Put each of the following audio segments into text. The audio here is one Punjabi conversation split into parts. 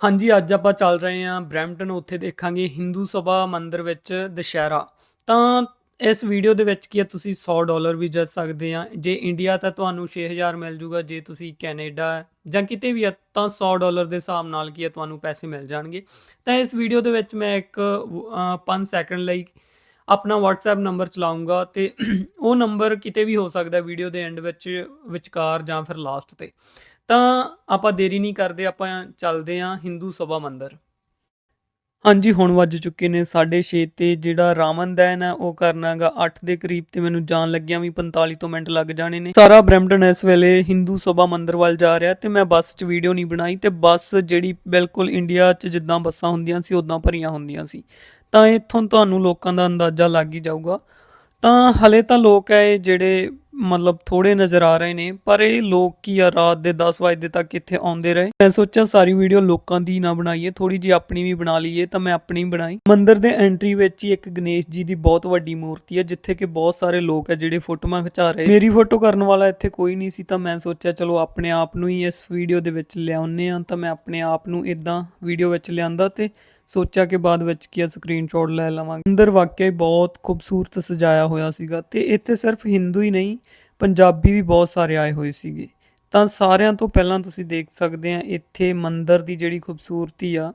ਹਾਂਜੀ, ਅੱਜ ਆਪਾਂ ਚੱਲ ਰਹੇ ਹਾਂ ਬਰੈਂਪਟਨ, ਉੱਥੇ ਦੇਖਾਂਗੇ ਹਿੰਦੂ ਸਭਾ ਮੰਦਿਰ ਵਿੱਚ ਦੁਸਹਿਰਾ। ਤਾਂ ਇਸ ਵੀਡੀਓ ਦੇ ਵਿੱਚ ਕੀ ਹੈ, ਤੁਸੀਂ 100 ਡਾਲਰ ਵੀ ਜਿੱਤ ਸਕਦੇ ਆ ਜੇ ਇੰਡੀਆ ਤਾਂ ਤੁਹਾਨੂੰ 6000 ਮਿਲ ਜੂਗਾ, ਜੇ ਤੁਸੀਂ ਕੈਨੇਡਾ ਜਾਂ ਕਿਤੇ ਵੀ ਆ ਤਾਂ 100 ਡਾਲਰ ਦੇ ਹਿਸਾਬ ਨਾਲ ਕੀ ਹੈ, ਤੁਹਾਨੂੰ ਪੈਸੇ ਮਿਲ ਜਾਣਗੇ। ਤਾਂ ਇਸ ਵੀਡੀਓ ਦੇ ਵਿੱਚ ਮੈਂ ਇੱਕ 5 ਸੈਕਿੰਡ ਲਈ ਆਪਣਾ WhatsApp ਨੰਬਰ ਚਲਾਉਂਗਾ ਤੇ ਉਹ ਨੰਬਰ ਕਿਤੇ ਵੀ ਹੋ ਸਕਦਾ ਵੀਡੀਓ ਦੇ ਐਂਡ ਵਿੱਚ ਵਿਚਕਾਰ ਜਾਂ ਫਿਰ ਲਾਸਟ ਤੇ। ਤਾਂ ਆਪਾਂ ਦੇਰੀ ਨਹੀਂ ਕਰਦੇ, ਆਪਾਂ ਚੱਲਦੇ ਹਾਂ ਹਿੰਦੂ ਸਭਾ ਮੰਦਿਰ। ਹਾਂਜੀ, ਹੁਣ ਵੱਜ ਚੁੱਕੇ ਨੇ 6:30 ਤੇ ਜਿਹੜਾ ਰਾਮਨ ਦੈਨ ਹੈ ਉਹ ਕਰਨਾਗਾ 8 ਦੇ ਕਰੀਬ ਤੇ ਮੈਨੂੰ ਜਾਣ ਲੱਗਿਆ ਵੀ 45 ਤੋਂ ਮਿੰਟ ਲੱਗ ਜਾਣੇ ਨੇ। ਸਾਰਾ ਬ੍ਰੈਂਪਟਨ ਇਸ ਵੇਲੇ ਹਿੰਦੂ ਸਭਾ ਮੰਦਿਰ ਵੱਲ ਜਾ ਰਿਹਾ ਤੇ ਮੈਂ ਬੱਸ 'ਚ ਵੀਡੀਓ ਨਹੀਂ ਬਣਾਈ ਤੇ ਬੱਸ ਜਿਹੜੀ ਬਿਲਕੁਲ ਇੰਡੀਆ 'ਚ ਜਿੱਦਾਂ ਬੱਸਾਂ ਹੁੰਦੀਆਂ ਸੀ ਉਦਾਂ ਭਰੀਆਂ ਹੁੰਦੀਆਂ ਸੀ। ਤਾਂ ਇੱਥੋਂ ਤੁਹਾਨੂੰ ਲੋਕਾਂ ਦਾ ਅੰਦਾਜ਼ਾ ਲੱਗ ਹੀ ਜਾਊਗਾ। ਤਾਂ ਹਲੇ ਤਾਂ ਲੋਕ ਹੈ ਜਿਹੜੇ ਮਤਲਬ ਥੋੜੇ ਨਜ਼ਰ ਆ ਰਹੇ ਨੇ, ਪਰ ਇਹ ਲੋਕ ਕੀ ਆ, ਰਾਤ ਦੇ 10 ਵਜੇ ਤੱਕ ਇੱਥੇ ਆਉਂਦੇ ਰਹੇ। ਮੈਂ ਸੋਚਿਆ ਸਾਰੀ ਵੀਡੀਓ ਲੋਕਾਂ ਦੀ ਨਾ ਬਣਾਈਏ ਥੋੜੀ ਜੀ ਆਪਣੀ ਵੀ ਬਣਾ ਲਈਏ, ਤਾਂ ਮੈਂ ਆਪਣੀ ਬਣਾਈ। ਮੰਦਿਰ ਦੇ ਐਂਟਰੀ ਵਿੱਚ ਹੀ ਇੱਕ ਗਣੇਸ਼ ਜੀ ਦੀ ਬਹੁਤ ਵੱਡੀ ਮੂਰਤੀ ਹੈ ਜਿੱਥੇ ਕਿ ਬਹੁਤ ਸਾਰੇ ਲੋਕ ਹੈ ਜਿਹੜੇ ਫੋਟੋਆਂ ਖਿਚਾ ਰਹੇ ਮੇਰੀ ਫੋਟੋ ਕਰਨ ਵਾਲਾ ਇੱਥੇ ਕੋਈ ਨਹੀਂ ਸੀ, ਤਾਂ ਮੈਂ ਸੋਚਿਆ ਚਲੋ ਆਪਣੇ ਆਪ ਨੂੰ ਹੀ ਇਸ ਵੀਡੀਓ ਦੇ ਵਿੱਚ ਲਿਆਉਂਦੇ ਆ, ਤਾਂ ਮੈਂ ਆਪਣੇ ਆਪ ਨੂੰ ਇਦਾਂ ਵੀਡੀਓ ਵਿੱਚ ਲਿਆਂਦਾ ਤੇ ਸੋਚਿਆ ਕਿ ਬਾਅਦ ਵਿੱਚ ਕੀ ਸਕਰੀਨਸ਼ਾਟ ਲੈ ਲਵਾਂਗੇ। ਅੰਦਰ ਵਾਕਿਆ ਬਹੁਤ ਖੂਬਸੂਰਤ ਸਜਾਇਆ ਹੋਇਆ ਸੀਗਾ ਤੇ ਇੱਥੇ ਸਿਰਫ ਹਿੰਦੂ ਹੀ ਨਹੀਂ, ਪੰਜਾਬੀ ਵੀ ਬਹੁਤ ਸਾਰੇ ਆਏ ਹੋਏ ਸੀਗੇ। ਤਾਂ ਸਾਰਿਆਂ ਤੋਂ ਪਹਿਲਾਂ ਤੁਸੀਂ ਦੇਖ ਸਕਦੇ ਆ, ਇੱਥੇ ਮੰਦਰ ਦੀ ਜਿਹੜੀ ਖੂਬਸੂਰਤੀ ਆ,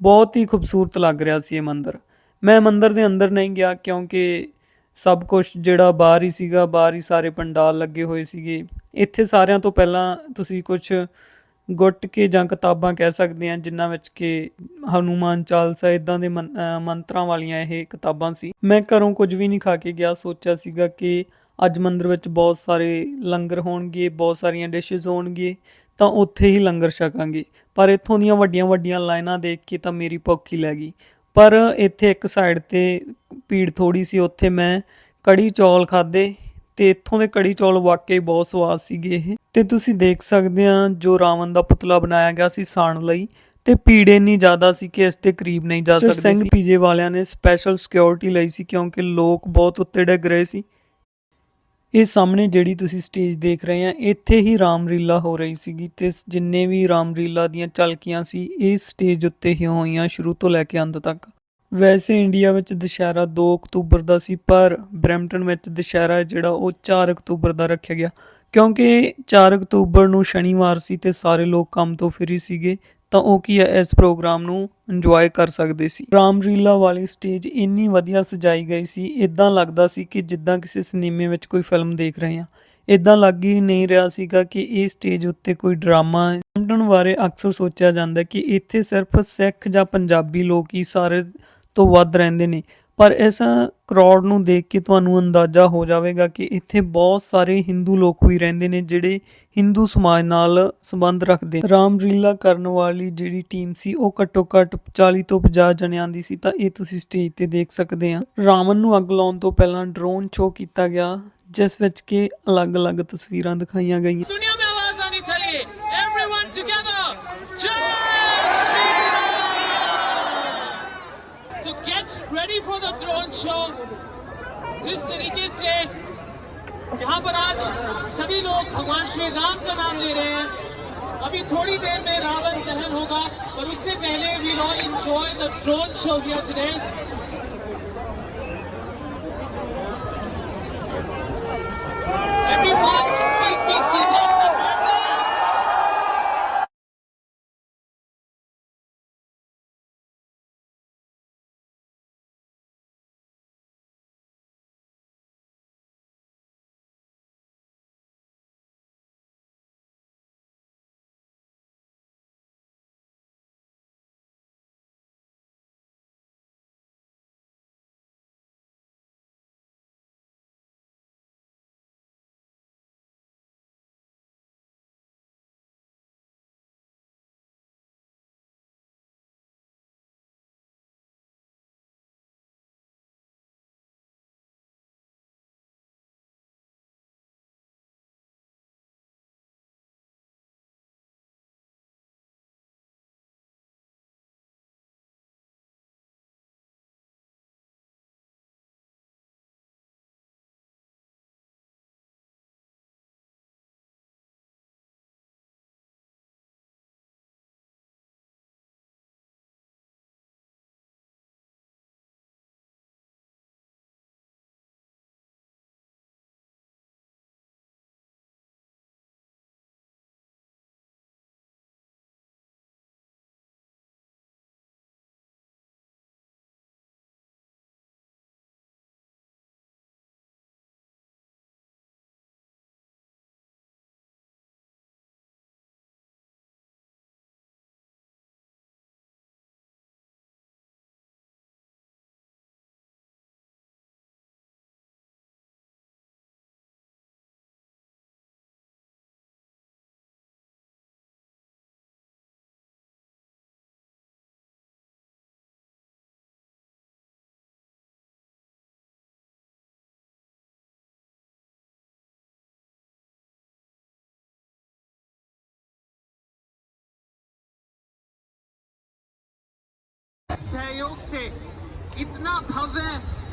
ਬਹੁਤ ਹੀ ਖੂਬਸੂਰਤ ਲੱਗ ਰਿਹਾ ਸੀ ਇਹ ਮੰਦਰ। ਮੈਂ ਮੰਦਰ ਦੇ ਅੰਦਰ ਨਹੀਂ ਗਿਆ ਕਿਉਂਕਿ ਸਭ ਕੁਝ ਜਿਹੜਾ ਬਾਹਰ ਹੀ ਸੀਗਾ, ਬਾਹਰ ਹੀ ਸਾਰੇ ਪੰਡਾਲ ਲੱਗੇ ਹੋਏ ਸੀਗੇ। ਇੱਥੇ ਸਾਰਿਆਂ ਤੋਂ ਪਹਿਲਾਂ ਤੁਸੀਂ ਕੁਝ ਗੁੱਟ ਕੇ ਜਾਂ ਕਿਤਾਬਾਂ ਕਹਿ ਸਕਦੇ ਆ ਜਿਨ੍ਹਾਂ ਵਿੱਚ ਕਿ ਹਨੂਮਾਨ ਚਾਲਸਾ ਇਦਾਂ ਦੇ ਮੰ- ਮੰਤਰਾਂ ਵਾਲੀਆਂ ਇਹ ਕਿਤਾਬਾਂ ਸੀ। ਮੈਂ ਘਰੋਂ ਕੁਝ ਵੀ ਨਹੀਂ ਖਾ ਕੇ ਗਿਆ, ਸੋਚਿਆ ਸੀਗਾ ਕਿ ਅੱਜ ਮੰਦਰ ਵਿੱਚ ਬਹੁਤ ਸਾਰੇ ਲੰਗਰ ਹੋਣਗੇ, ਬਹੁਤ ਸਾਰੀਆਂ ਡਿਸ਼ਸ ਹੋਣਗੇ, ਤਾਂ ਉੱਥੇ ਹੀ ਲੰਗਰ ਛਕਾਂਗੇ। ਪਰ ਇੱਥੋਂ ਦੀਆਂ ਵੱਡੀਆਂ ਵੱਡੀਆਂ ਲਾਈਨਾਂ ਦੇਖ ਕੇ ਤਾਂ ਮੇਰੀ ਭੁੱਖ ਹੀ ਲੈ ਗਈ। ਪਰ ਇੱਥੇ ਇੱਕ ਸਾਈਡ ਤੇ ਭੀੜ ਥੋੜੀ ਸੀ, ਉੱਥੇ ਮੈਂ ਕੜੀ ਚੌਲ ਖਾਦੇ ਤੇ ਇੱਥੋਂ ਦੇ ਕੜੀ ਚੌਲ ਵਾਕਈ ਬਹੁਤ ਸਵਾਦ ਸੀਗੇ ਇਹ। ਤੇ ਤੁਸੀਂ ਦੇਖ ਸਕਦੇ ਆ ਜੋ ਰਾਵਣ ਦਾ ਪੁਤਲਾ ਬਣਾਇਆ ਗਿਆ ਸੀ ਸਾਣ ਲਈ ਤੇ ਭੀੜ ਇੰਨੀ ਜ਼ਿਆਦਾ ਸੀ ਕਿ ਇਸ ਦੇ ਕਰੀਬ ਨਹੀਂ ਜਾ ਸਕਦੇ ਸਿੰਘ ਪੀਜੇ ਵਾਲਿਆਂ ਨੇ ਸਪੈਸ਼ਲ ਸਿਕਿਉਰਿਟੀ ਲਈ ਸੀ ਕਿਉਂਕਿ ਲੋਕ ਬਹੁਤ ਉੱਤੇ ਡਿੱਗ ਰਹੇ ਸੀ। ਇਹ ਸਾਹਮਣੇ ਜਿਹੜੀ ਤੁਸੀਂ ਸਟੇਜ ਦੇਖ ਰਹੇ ਆ ਇੱਥੇ ਹੀ ਰਾਮਲੀਲਾ ਹੋ ਰਹੀ ਸੀਗੀ ਤੇ ਜਿੰਨੇ ਵੀ ਰਾਮਲੀਲਾ ਦੀਆਂ ਝਲਕੀਆਂ ਸੀ ਇਹ ਸਟੇਜ ਉੱਤੇ ਹੀ ਹੋਈਆਂ ਸ਼ੁਰੂ ਤੋਂ ਲੈ ਕੇ ਅੰਤ ਤੱਕ। ਵੈਸੇ ਇੰਡੀਆ ਵਿੱਚ ਦੁਸ਼ਹਿਰਾ 2 ਅਕਤੂਬਰ ਦਾ ਸੀ, ਪਰ ਬਰੈਂਪਟਨ ਵਿੱਚ ਦੁਸ਼ਹਿਰਾ ਜਿਹੜਾ ਉਹ 4 ਅਕਤੂਬਰ ਦਾ ਰੱਖਿਆ ਗਿਆ। ਕਿਉਂਕਿ 4 ਅਕਤੂਬਰ ਨੂੰ ਸ਼ਨੀਵਾਰ ਸੀ ਤੇ ਸਾਰੇ ਲੋਕ ਕੰਮ ਤੋਂ ਫ੍ਰੀ ਸੀਗੇ, ਤਾਂ ਉਹ ਕੀ ਹੈ, ਇਸ ਪ੍ਰੋਗਰਾਮ ਨੂੰ ਇੰਜੋਏ ਕਰ ਸਕਦੇ ਸੀ। ਰਾਮਲੀਲਾ ਵਾਲੀ ਸਟੇਜ ਇੰਨੀ ਵਧੀਆ ਸਜਾਈ ਗਈ ਸੀ ਇਦਾਂ ਲੱਗਦਾ ਸੀ ਕਿ ਜਿੱਦਾਂ ਕਿਸੇ ਸਿਨੇਮੇ ਵਿੱਚ ਕੋਈ ਫਿਲਮ ਦੇਖ ਰਹੇ ਹਾਂ। ਇਦਾਂ ਲੱਗ ਹੀ ਨਹੀਂ ਰਿਹਾ ਸੀਗਾ ਕਿ ਇਹ ਸਟੇਜ ਉੱਤੇ ਕੋਈ ਡਰਾਮਾ ਹੈ। ਬਾਰੇ ਅਕਸਰ ਸੋਚਿਆ ਜਾਂਦਾ ਕਿ ਇੱਥੇ ਸਿਰਫ ਸਿੱਖ ਜਾਂ ਪੰਜਾਬੀ ਲੋਕ ਹੀ ਸਾਰੇ ਤੋਂ ਵੱਧ ਰਹਿੰਦੇ ਨੇ। ਪਰ ਇਸ ਕਰੋੜ ਨੂੰ ਦੇਖ ਕੇ ਤੁਹਾਨੂੰ ਅੰਦਾਜ਼ਾ ਹੋ ਜਾਵੇਗਾ ਕਿ ਇੱਥੇ ਬਹੁਤ ਸਾਰੇ ਹਿੰਦੂ ਲੋਕ ਵੀ ਰਹਿੰਦੇ ਨੇ, ਜਿਹੜੇ ਹਿੰਦੂ ਸਮਾਜ ਨਾਲ ਸੰਬੰਧ ਰੱਖਦੇ ਰਾਮਲੀਲਾ ਕਰਨ ਵਾਲੀ ਜਿਹੜੀ ਟੀਮ ਸੀ, ਉਹ ਘੱਟੋ ਘੱਟ 40 ਤੋਂ 50 ਜਣਿਆਂ ਦੀ ਸੀ, ਤਾਂ ਇਹ ਤੁਸੀਂ ਸਟੇਜ ਤੇ ਦੇਖ ਸਕਦੇ ਆ। ਰਾਵਣ ਨੂੰ ਅੱਗ ਲਾਉਣ ਤੋਂ ਪਹਿਲਾਂ ਡਰੋਨ ਸ਼ੋਅ ਕੀਤਾ ਗਿਆ, ਜਿਸ ਵਿੱਚ ਕਿ ਅਲੱਗ-ਅਲੱਗ ਤਸਵੀਰਾਂ ਦਿਖਾਈਆਂ ਗਈਆਂ। Ready for the drone show जिस तरीके से यहाँ पर आज सभी लोग भगवान श्री राम का नाम ले रहे हैं। अभी थोड़ी देर में रावण दहन होगा, पर उससे पहले we all enjoy the drone show here today Everyone सहयोग से इतना भव्य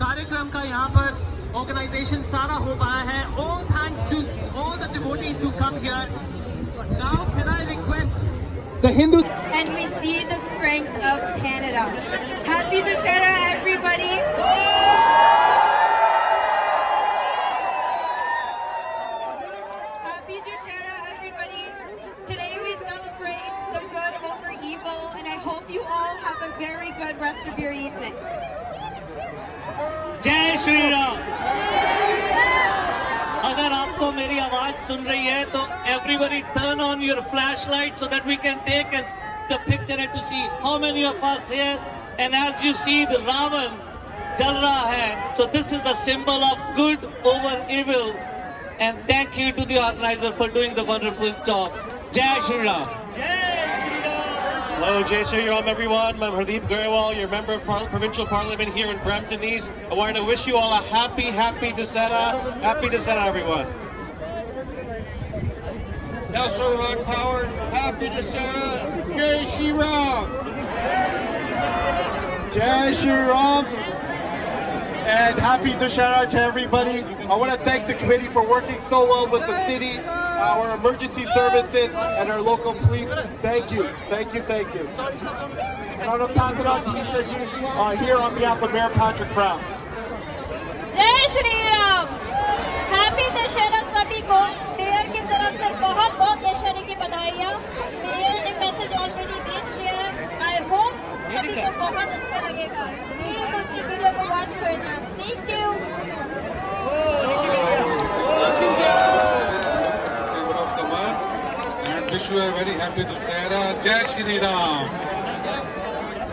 कार्यक्रम का यहाँ पर ऑर्गेनाइजेशन सारा हो पाया है all thanks to all the devotees who come here now can I request the Hindu and we see the strength of Canada. Happy Dussehra, everybody! have a very good rest of your evening. जय श्री राम अगर आपको मेरी आवाज सुन रही है तो everybody turn on your flash light so that we can take the picture and to see how many of us here and as you see the Ravan जल रहा है so this is a symbol of good over evil and thank you to the organiser for doing the wonderful job Jai Shri Ram Hello, Jay Shri everyone. I'm Hardeep Garewal, your member of Par- Provincial Parliament here in Brampton East. I wanted to wish you all a happy, happy Dussehra. Happy Dussehra, everyone. Nelson Rock Power, happy Dussehra, Jai Shri Ram. Jai Shri And happy Dussehra to everybody. I want to thank the committee for working so well with the city, our emergency services, and our local police. Thank you, thank you, thank you. And I'm going to pass it on to Isha ji uh, here on behalf of Mayor Patrick Brown. जय श्री राम हैप्पी दशहरा सभी को मेयर की तरफ से बहुत बहुत दशहरे की बधाइयाँ मेयर ने मैसेज ऑलरेडी भेज दिया है आई होप सभी को बहुत अच्छा लगेगा प्लीज उनकी वीडियो को वॉच करना thank you we are very happy to say uh, Jai Shri Ram.